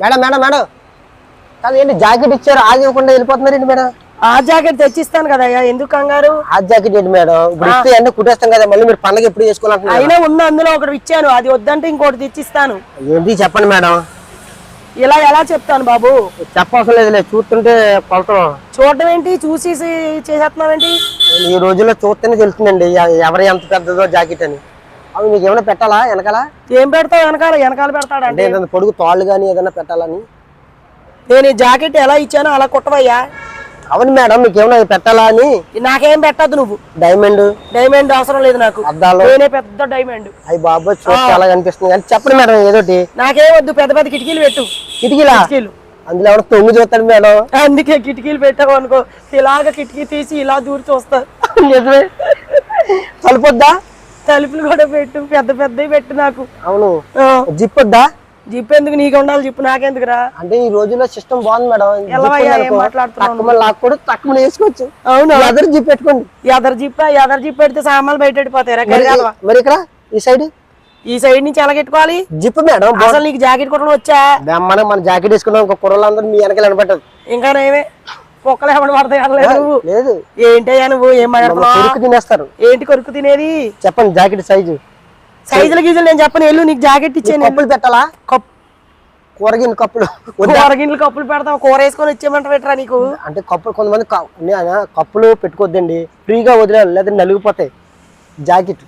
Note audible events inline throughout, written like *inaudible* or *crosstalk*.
Madam madam madam. కాదు ఏంటి jacket ఇచ్చారు? ఆగి ఇవ్వకుండా వెళ్ళిపోతున్నారు ఏంటి మేడం? ఆ జాకెట్ తెచ్చిస్తాను కదయ్యా ఎందుకు కంగారు? ఆ జాకెట్ ఏంటి మేడం? ఇప్పుడు ఇస్తే అన్నీ కుట్టేస్తాం కదా మళ్ళీ మీరు పండగ ఎప్పుడు చేసుకోవాలంటున్నారు అయినా ఉన్న అందులో ఒకటి ఇచ్చాను. అది వద్దంటే ఇంకోటి తెచ్చిస్తాను. ఏంటి? చెప్పండి మేడం. ఇలా ఎలా చెప్తాను బాబు? చెప్పవసరం లేదులే చూస్తుంటే కొలతం చూడటం ఏంటి? చూసి చేసేస్తున్నావేంటి? ఈ రోజుల్లో చూస్తేనే తెలుస్తుందండి ఎవరు ఎంత పెద్దదో జాకెట్ అని. అవి మీకు ఏమైనా పెట్టాలా వెనకాల? ఏం పెడతావు వెనకాల? వెనకాల పెడతాడంటే అంటే ఏదైనా పొడుగు తాళ్ళు కానీ ఏదైనా పెట్టాలని? నేను ఈ జాకెట్ ఎలా ఇచ్చానో అలా కుట్టవయ్యా. అవును మేడం మీకు ఏమైనా పెట్టాలా అని? నాకేం పెట్టద్దు నువ్వు. డైమండ్? డైమండ్ అవసరం లేదు నాకు. అద్దాలు? నేనే పెద్ద డైమండ్. అవి బాబు అలా కనిపిస్తుంది కానీ చెప్పండి మేడం ఏదోటి. నాకేం వద్దు పెద్ద పెద్ద కిటికీలు పెట్టు. కిటికీలా? కిటికీలు. అందులో ఎవరు తొంగి చూస్తాడు మేడం. అందుకే కిటికీలు పెట్టావు అనుకో ఇలాగ కిటికీ తీసి ఇలా దూరి చూస్తా. నిజమే. సరిపోద్దా తలుపులు కూడా పెట్టు పెద్ద పెద్దవి పెట్టు నాకు. అవును. జిప్ వద్దా జిప్ ఎందుకు నీకు ఉండాలి జిప్ నాకెందుకురా? అంటే ఈ రోజుల్లో సిస్టమ్ బాగుంది మేడం. లాక్కూడదు తక్కువ వేసుకోవచ్చు. అవును? ఎదరు జిప్ పెట్టుకోండి. ఎదరు జిప్ ఎదరు జిప్ పెడితే సామాన్లు బయట వెళ్ళిపోతాయి మరి ఇక్కడ ఈ సైడ్? ఈ సైడ్ నుంచి ఎలా కట్టుకోవాలి? జిప్ మేడం అసలు నీకు జాకెట్ కుట్టడం వచ్చా? మనం మన జాకెట్ వేసుకున్నాం ఇంకో కుర్రలందరూ మీ వెనకాల కనపడ్డది ఇంకా నేమే కుక్కలు ఏమని పడతాయి అనలేదు లేదు ఏంటయ్యా నువ్వు? ఏం మాట్లాడుతున్నావు? కొరుకు తినేస్తారు. ఏంటి కొరుకు తినేది? చెప్పండి జాకెట్ సైజు. సైజులు గీజులు నేను చెప్పను. వెళ్ళు నీకు జాకెట్ ఇచ్చాను కప్పులు పెట్టాలా? కప్పు కూరగిన కప్పులు. కూరగిన్నెలు కప్పులు పెడతావు. కూర వేసుకొని వచ్చేయమంట పెట్టరా నీకు? అంటే కప్పులు కొంతమంది? కప్పులు పెట్టుకోవద్దండి. ఫ్రీగా వదిలేయాలి. లేదా నలిగిపోతాయి. జాకెట్.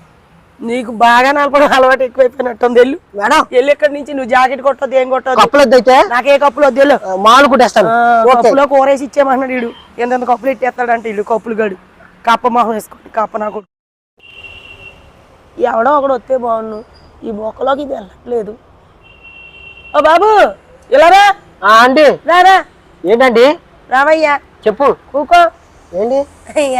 నీకు బాగా నలపడం అలవాటు ఎక్కువైపోయినట్టుంది వెళ్ళు. మేడం. వెళ్ళి ఇక్కడి నుంచి? నువ్వు జాకెట్ కొట్టొద్దు ఏం కొట్టొద్దు? కప్పులు నాకే కప్పులు వద్దు వెళ్ళు. మాలు కుట్టేస్తాను. కప్పులో కూర వేసి ఇచ్చేయమంటున్నాడు వీడు. ఎంత కప్పులు ఎట్టేస్తాడంటే ఇల్లు కప్పులు గడు. కప్ప మొహం వేసుకోండి కప్ప నాకు ఎవడో ఒకడు వస్తే బాగుండు. ఈ బొక్కలోకి ఇది వెళ్ళట్లేదు. ఓ బాబు ఇలా రా. ఆ, అండి రారా ఏంటండి రావయ్యా. చెప్పు. కూకో. ఏంటి?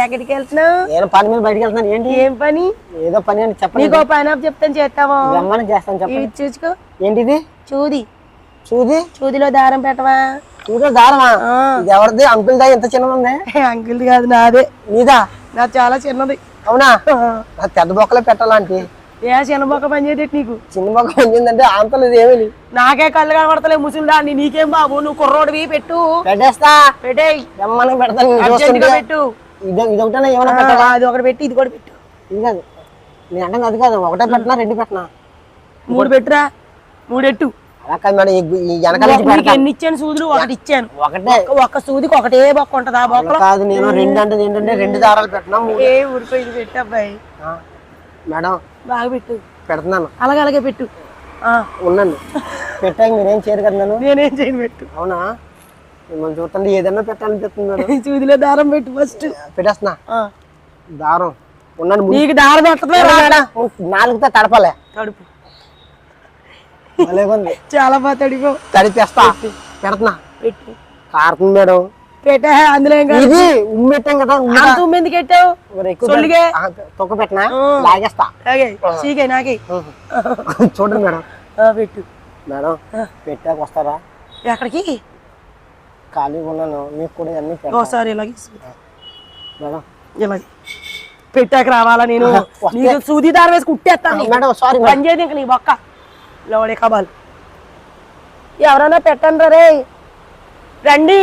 ఎక్కడికి వెళ్తున్నావు? నేను పని మీద బయటకు వెళ్తున్నాను. ఏంటి? ఏం పని? ఏదో పని అని చెప్పండి. నీకు పైన చెప్తాను చేస్తావా? రమ్మని చేస్తాను చెప్పండి. చూసుకో. ఏంటిది? చూది. చూది? చూదిలో దారం పెట్టవా? చూదో దారమా. ఇది ఎవరిది? అంకుల్ దా? ఎంత చిన్నది ఉంది? *laughs* అంకిల్ది కాదు నాదే. నీదా? నా చాలా చిన్నది. అవునా? *laughs* పెద్ద బొక్కలే పెట్టాలంటే. ఏ చిన్న బొక్క పని చేయటట్టు నీకు? చిన్న బొక్క వచ్చిందంటే అంతలు ఇది ఏమి నాకే కళ్ళు కనబడతలే ముసలిదాన్ని నీకేం బాబు? నువ్వు కుర్రోడివి పెట్టు. పెట్టేస్తా. రమ్మని పెడతాను. పెట్టు. ఇది ఇదొకటేనా ఏమైనా పెట్టాలా అది ఒకటి పెట్టి ఇది కూడా పెట్టు. ఇది కాదు. నేను అంటే అది కాదు. ఒకటే పెట్టినా రెండు పెట్టినా? మూడు పెట్టురా. మూడు ఎట్టు అలా కాదు మేడం ఈ- ఈ వెనకాల నుంచి నీకు పెడతా. ఎన్ని ఇచ్చాను సూదులు? ఒకటి ఇచ్చాను. ఒకటే. ఒక్క- సూదికి ఒకటే బొక్క ఉంటది ఆ కాదు నేను రెండు అంటే ఏంటంటే రెండు దారాలు పెట్టినా ఏ పెట్టు అబ్బాయి. ఆ, మేడం. బాగా పెట్టు. పెడుతున్నాను. అలాగే అలాగే పెట్టు. ఆ, ఉన్నాను పెట్టాక మీరేం చేయరు కదా నన్ను? నేనేం చేయను పెట్టు. అవునా? మిమ్మల్ని చూస్తుంటే ఏదైనా పెట్టాలనిపిస్తుంది సూదిలో *laughs* దారం పెట్టు ఫస్ట్. పెట్టేస్తున్నా. దారం. ఉన్నాను నీకు దారం పెట్టడమే రా నాలుగుతో తడపలే. తడుపు. చాలా బాగా తడిపో. తడిపేస్తా. పెడుతున్నా. పెట్టు. కారుతుంది మేడం. పెట్టే అందులో ఇది ఉమ్మెట్టాం కదా అంత పెట్టావు? సొల్లుగే. తొక్క పెట్టినా. లాగేస్తా. చీకే నాకే. చూడండి మేడం. పెట్టు. మేడం పెట్టాక వస్తారా? ఎక్కడికి? ఖాళీగా ఉన్నాను మీకు కూడా అన్ని ఒకసారి ఇలాగే. మేడం. ఇలాగే. పెట్టాక రావాలా నేను? నీకు సూది దారం వేసి కుట్టేస్తాను. మేడం సారీ పని చేయదు ఇంక నీ బొక్క. లోడే కబాల్. ఎవరైనా పెట్టండి రే రండి.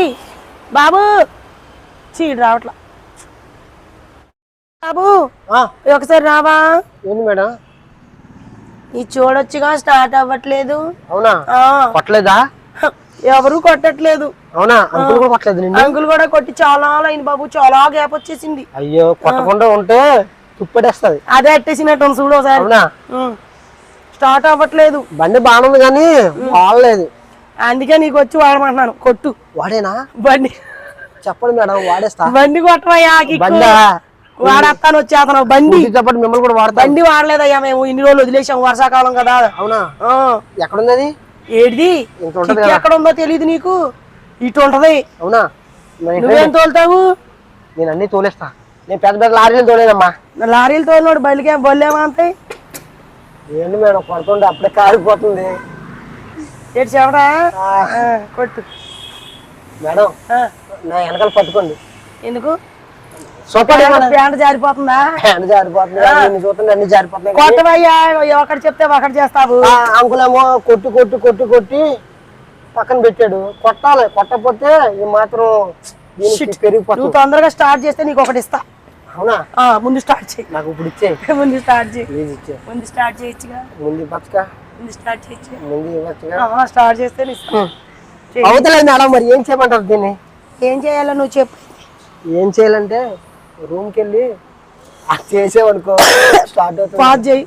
బాబు! చీడు రావట్లా. బాబు! ఆ, ఒకసారి రావా? ఏంటి మేడం? ఈ చూడొచ్చుగా స్టార్ట్ అవ్వట్లేదు. అవునా? ఆ, కొట్టలేదా? ఎవరు కొట్టట్లేదు. అవునా? అంకుల్ కూడా కొట్టలేదు నిన్ను? అంకుల్ కూడా కొట్టి చాలా అయింది బాబు చాలా గ్యాప్ వచ్చేసింది. అయ్యో కొట్టకుండా ఉంటే తుప్పెడేస్తుంది అదే అట్టేసినట్టు ఉంది చూడు ఒకసారి. అవునా. స్టార్ట్ అవ్వట్లేదు. బండి బాగానే ఉంది కానీ వాడలేదు అందుకే నీకు వచ్చి వాడమంటున్నాను. కొట్టు. వాడేనా? బండి. చెప్పండి మేడం వాడేస్తా. బండి కొట్టవయ్యా వాడేస్తాను వచ్చేతను బండి. పాటు మిమ్మల్ని కూడా వాడతా బండి వాడలేదయ్యా మేము. ఇన్ని రోజులు వదిలేసాం వర్షాకాలం కదా. అవునా? అది ఏడిది? ఎక్కడ ఉందో తెలియదు నీకు. ఇటు ఉంటది. అవునా? నువ్వేం తోలుతావు? నేను అన్ని తోలేస్తా. నేను పెద్ద పెద్ద లారీలు తోలేనమ్మా. లారీలు తోలినోడు బయలుకే బొల్లేమా అంతే? ఏంటి మేడం కొడుతుంటే అప్పుడే కారిపోతుంది. ఏడు చెవడా? కొట్టు. మేడం. నా వెనకాల పట్టుకోండి. ఎందుకు? ప్యాంట్ జారిపోతుందా? చూస్తుంటే అన్ని జారిపోతున్నాయి. ఒకటి చెప్తే ఒకటి చేస్తావు. అంకులేమో కొట్టు కొట్టు కొట్టు కొట్టి పక్కన పెట్టాడు. కొట్టాలి కొట్టకపోతే ఈ మాత్రం నువ్వు పెరిగిపోతుంది తొందరగా స్టార్ట్ చేస్తే నీకు ఒకటి ఇస్తా. అవునా? ముందు స్టార్ట్ చేయి. నాకు ఇప్పుడు ఇచ్చే. *laughs* ముందు స్టార్ట్ చేయి. ముందు స్టార్ట్ చేయొచ్చుగా ముందు ముందు స్టార్ట్ చేస్తే. అవతలేదు మేడం మరి ఏం చేయమంటారు దీన్ని? ఏం చేయాలో నువ్వు చెప్పు. ఏం చేయాలంటే రూమ్కి వెళ్ళి చేసేవనుకో స్టార్ట్ అవుతుంది. పాజ్ చేయి.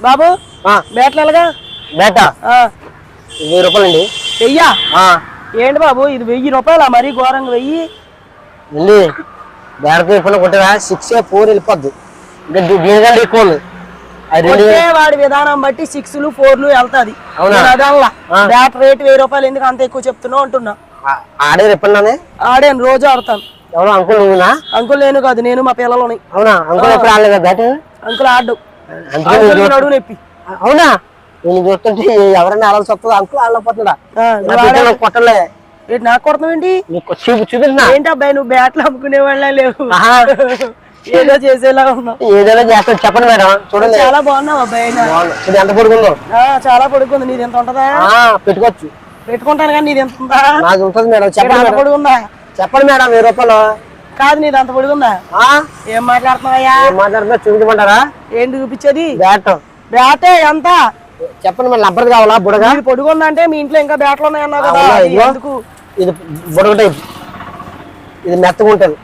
బాబు ఆ, బేటలుగా బేట? వెయ్యి రూపాయలండి. వెయ్యా? ఆ, ఏంటి బాబు ఇది వెయ్యి రూపాయలా? మరీ ఘోరంగా వెయ్యి. వెళ్ళి ఇప్పుడు కొట్టరా? సిక్స్ ఫోర్ వెళ్ళిపోద్ది. దీనికంటే ఎక్కువ ఉంది వాడి విధానం బట్టి వెళ్తాది. అవునా? నేను అదనలా ఆ. బ్యాట్ రేట్ వెయ్యి రూపాయలు ఎందుకు అంత ఎక్కువ చెప్తున్నావు అంటున్నా. ఆ- ఆడేది ఎప్పుడున్నానే ఆడాను రోజు ఆడతాను. ఎవరో? అంకుల్ నువ్వునా? అంకుల్ నేను కాదు నేను మా పిల్లలని. అవునా? అంకుల్ ఎప్పుడు ఆడలేదు బ్యాట్? అంకుల్ ఆడు. నడువు నొప్పి. అవునా? నేను చూస్తుంటే ఎవరైనా ఆడాల్సి వస్తుంది? అంకుల్ ఆడలేకపోతుందా ఆ, నువ్వు ఆడాలి. కొట్టలే. నాకు కొడతావు ఏంటి? చూపి చూపించిన ఏంటి అబ్బాయి నువ్వు బ్యాట్లు అమ్ముకునే వాళ్ళ లేవు. ఏదో చేసేలా ఉన్నావు. ఏదైనా చేస్తాను చెప్పండి మేడం. చూడండి. చాలా బాగున్నావు అబ్బాయి. ఇది ఎంత పొడుగుందో ఆ, చాలా పొడుగుంది నీది ఎంత ఉంటదా? పెట్టుకోవచ్చు. పెట్టుకుంటాను కానీ నీది ఎంత ఉందా? నాకు ఉంటుంది మేడం. చెప్పండి పొడుగుందా? చెప్పండి మేడం వెయ్యి రూపాయలు. కాదు నీది అంత పొడుగుందా? ఆ? ఏం మాట్లాడుతున్నావయ్యా? మాట్లాడుతున్నా చూపించమంటారా? ఏంటి చూపించేది? బ్యాట్. బ్యాటే ఎంత? చెప్పండి మరి లబ్బర్ కావాలా? బుడగా? ఇది పొడుగుందంటే మీ ఇంట్లో ఇంకా బ్యాట్లు ఉన్నాయన్నావు కదా. ఎందుకు? ఇది బుడగ టైప్. ఇది మెత్తగా ఉంటుంది.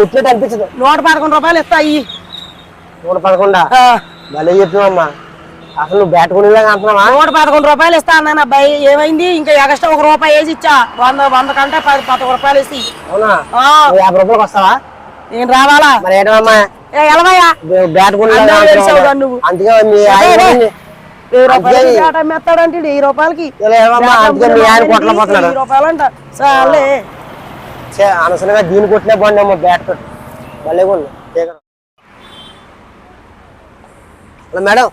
కుట్టినట్టు అనిపించదు. నూట పదకొండు రూపాయలు ఇస్తాయి నూట పదకొండా? భలే చెప్తున్నావమ్మా అసలు నువ్వు బ్యాట్ కొనేలాగా అంటున్నావా? నూట పదకొండు రూపాయలు ఇస్తా అన్నాను అబ్బాయి ఏమైంది? ఇంకా ఎక్స్ట్రా ఒక రూపాయి వేసి ఇచ్చా. వంద వంద కంటే పది పదకొండు రూపాయలు ఇస్తి. అవునా? యాభై రూపాయలకు వస్తావా? నేను రావాలా? మరి ఏంటమ్మా? ఏ, ఎలవయ్యా? బ్యాట్ కొనేలాగా నువ్వు. అందుకే మీ ఆయన వెయ్యి రూపాయలకి రూపాయలంట చాలే ఛే, అనవసరంగా దీన్ని కొట్టినా అమ్మా బ్యాట్ తోటి. భలే. Hello madam.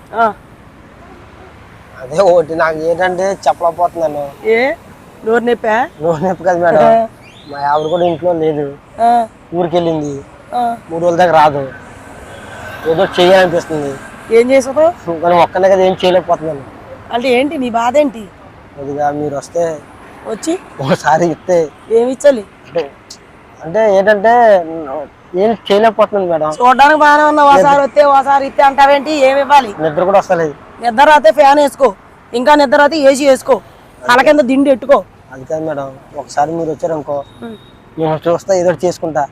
అదే ఒకటి నాకు ఏంటంటే చెప్పలేకపోతున్నాను ఏ? నోరు నొప్పా? నువ్వు నొప్పి కదా మేడం. మా ఆవిడ కూడా ఇంట్లో లేదు. ఆ, ఊరికి వెళ్ళింది ఆ. మూడు రోజుల దాకా రాదు. ఏదో చేయాలనిపిస్తుంది. ఏం చేసావు కానీ ఒక్కనే కదా ఏం చేయలేకపోతున్నాను. అంటే ఏంటి? నీ బాధ ఏంటి? కొద్దిగా మీరు వస్తే వచ్చి ఒకసారి ఇస్తే ఏమి ఇచ్చాలి? అంటే ఏంటంటే ఏం చేయలేకపోతున్నాను మేడం. చూడడానికి బాగానే ఉన్నావు ఒకసారి వస్తే ఒకసారి ఇస్తే అంటావేంటి? ఏమి ఇవ్వాలి? నిద్ర కూడా వస్తలేదు. నిద్ర రాతే ఫ్యాన్ వేసుకో. ఇంకా నిద్ర రాతే ఏసీ వేసుకో. తల కింద దిండి ఎట్టుకో అది కాదు మేడం ఒకసారి మీరు వచ్చారనుకో నేను చూస్తా ఏదో ఒకటి చేసుకుంటా.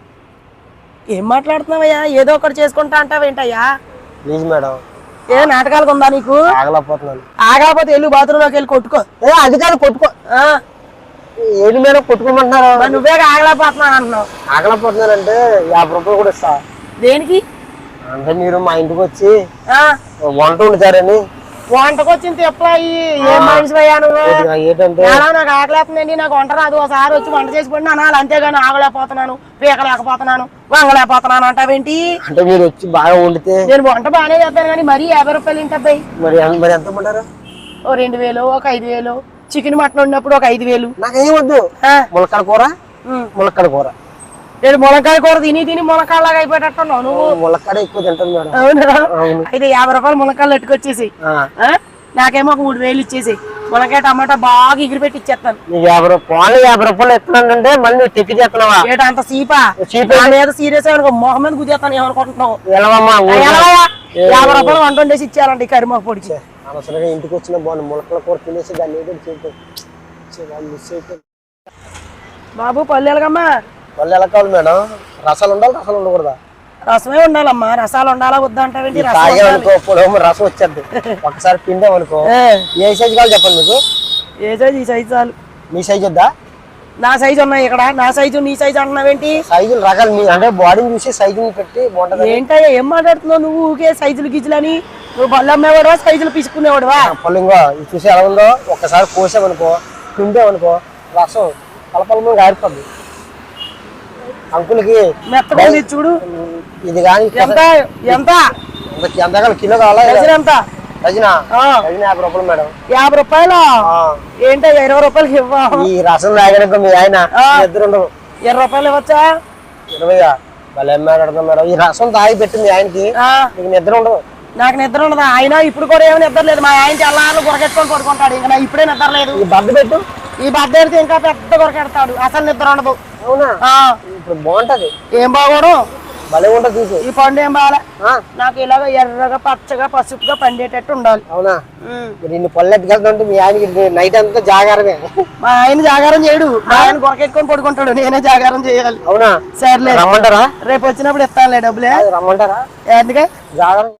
ఏం మాట్లాడుతున్నావయ్యా? ఏదో ఒకటి చేసుకుంటా అంటావేంటయ్యా? Please madam. ఏ నాటకాలకు ఉందా నీకు? ఆగలేకపోతున్నాను. ఆగాపోతే వెళ్ళి బాత్రూంలోకి వెళ్ళి కొట్టుకో. ఏ అది కాదు కొట్టుకో ఏడు మేడం కొట్టుకోమంటున్నారు? నువ్వే ఆగలేకపోతున్నాను అంటున్నావు. ఆగలేకపోతున్నానంటే యాభై రూపాయలు కూడా ఇస్తా. దేనికి? అంటే మీరు మా ఇంటికి వచ్చి వంట వండుతారని. వంటకు వచ్చిన తిప్పలాయి ఏం మనిషి ఏంటంటే? నాకు ఆకలేస్తుందండి నాకు వంట రాదు. ఒకసారి వచ్చి వంట చేసి పడినా అనాలి అంతేగాని ఆగలేకపోతున్నాను పీకలేకపోతున్నాను వంగలేకపోతున్నాను అంటావేంటి? అంటే మీరు వచ్చి బాగా వండితే? నేను వంట బాగానే చేస్తాను కానీ మరీ యాభై రూపాయలు ఏంటి అబ్బాయి? మరి మరి ఎంత పడ్డారు ఓ రెండు వేలు ఒక ఐదు వేలు. చికెన్ మటన్ ఉన్నప్పుడు ఒక ఐదు వేలు. నాకేం వద్దు. ములక్కడ కూర. ములక్కడ కూర. నేను మునక్కాయ కూర తిని తిని మునక్కాయలాగా అయిపోయేటట్టున్నావు నువ్వు. ములక్కడ ఎక్కువ తింటాను మేడం. అవునా? అవును. అయితే యాభై రూపాయలు మునక్కాయలు ఎట్టుకొచ్చేసి నాకేమో ఒక మూడు వేలు ఇచ్చేసి మునక్కాయ టమాటా బాగా ఎగిరి పెట్టి ఇచ్చేస్తాను యాభై రూపాయలు యాభై రూపాయలు ఎత్తున్నానంటే మళ్ళీ నువ్వు తెప్పి చేస్తున్నావా? ఏట అంత సీపా సీరియస్ అనుకో మొహం మీద గుద్దేస్తాను ఏమనుకుంటున్నావు? ఎలావమ్మా? యాభై రూపాయలు వంట వండేసి ఇచ్చారంట ఈ కరిమాకు పొడిచి అనవసరంగా ఇంటికి వచ్చిన బాగుంది ములకల కూర తినేసి దాన్ని ఏదో మిస్ అయిపోయింది బాబు పల్లెలకమ్మా మళ్ళీ ఎలా కావాలి మేడం. రసాలు ఉండాలి రసాలు ఉండకూడదా? రసమే ఉండాలమ్మా. రసాలు ఉండాలా వద్దా అంటావేంటి? రసం వచ్చేది. ఒకసారి పిండామనుకో. *laughs* ఏ, ఏ సైజు కావాలి చెప్పండి మీకు? ఏ సైజు ఈ సైజు చాలు. మీ సైజు వద్దా? నా సైజు ఉన్నాయి ఇక్కడ నా సైజు నీ సైజు అంటున్నావేంటి? సైజులు రకాలు మీ అంటే బాడీని చూసి సైజుని పెట్టి బాగుంటది? ఏంటయ్యా ఏం మాట్లాడుతున్నావు నువ్వు? ఊకే సైజులు గిజులని. నువ్వు బళ్ళు అమ్మేవాడువా సైజులు పిసుకునేవాడువా పళ్ళు ఇంకో ఇది చూసి ఎలా ఉందో? ఒక్కసారి కోసామనుకో పిండామనుకో రసం కలపలము గారిపోద్ది అంకుల్కి మెత్తగా చూడు. ఇది కానీ ఎంత? ఎంత? ఎంత? కిలో కావాలా ఎంత? రజనా? ఆ, రజన యాభై రూపాయలు మేడం. యాభై రూపాయలు? ఏంటయ్యా ఇరవై రూపాయలకి ఇవ్వ? ఈ రసం తాగడానికి మీ ఆయన. ఇద్దరు ఇరవై రూపాయలు ఇవ్వచ్చా? ఇరవై భలే మాట్లాడుతున్నాం మేడం. ఈ రసం తాగి పెట్టి మీ ఆయనకి మీకు నిద్ర ఉండదు. నాకు నిద్ర ఉండదు? ఆయన ఇప్పుడు కూడా ఏమి నిద్ర లేదు. మా ఆయన తెల్లారు గురకెట్టుకొని పడుకుంటాడు. ఇంకా నాకు ఇప్పుడే నిద్ర లేదు. ఈ బద్ద పెట్టు. ఈ బద్దెడితే ఇంకా పెద్ద గురకెడతాడు అసలు నిద్ర ఉండదు. అవునా? ఆ, ఇప్పుడు బాగుంటది. ఏం బాగోడు? భలే ఉంటుంది చూసి ఈ పండు ఏం బాగాలే ఆ, నాకు ఇలాగ ఎర్రగా పచ్చగా పసుపుగా పండేటట్టు ఉండాలి. అవునా. మరి ఇన్ని పళ్ళు ఎత్తుకెళ్తుంటే మీ ఆయనకి నైట్ అంతా జాగారమే. మా ఆయన జాగారం చేయడు. మా ఆయన గురకెట్టుకొని పడుకుంటాడు. నేనే జాగారం చేయాలి. అవునా? సర్లే. రమ్మంటారా? రేపు వచ్చినప్పుడు ఇస్తానులే డబ్బులే. రమ్మంటారా? ఎందుకే? జాగారం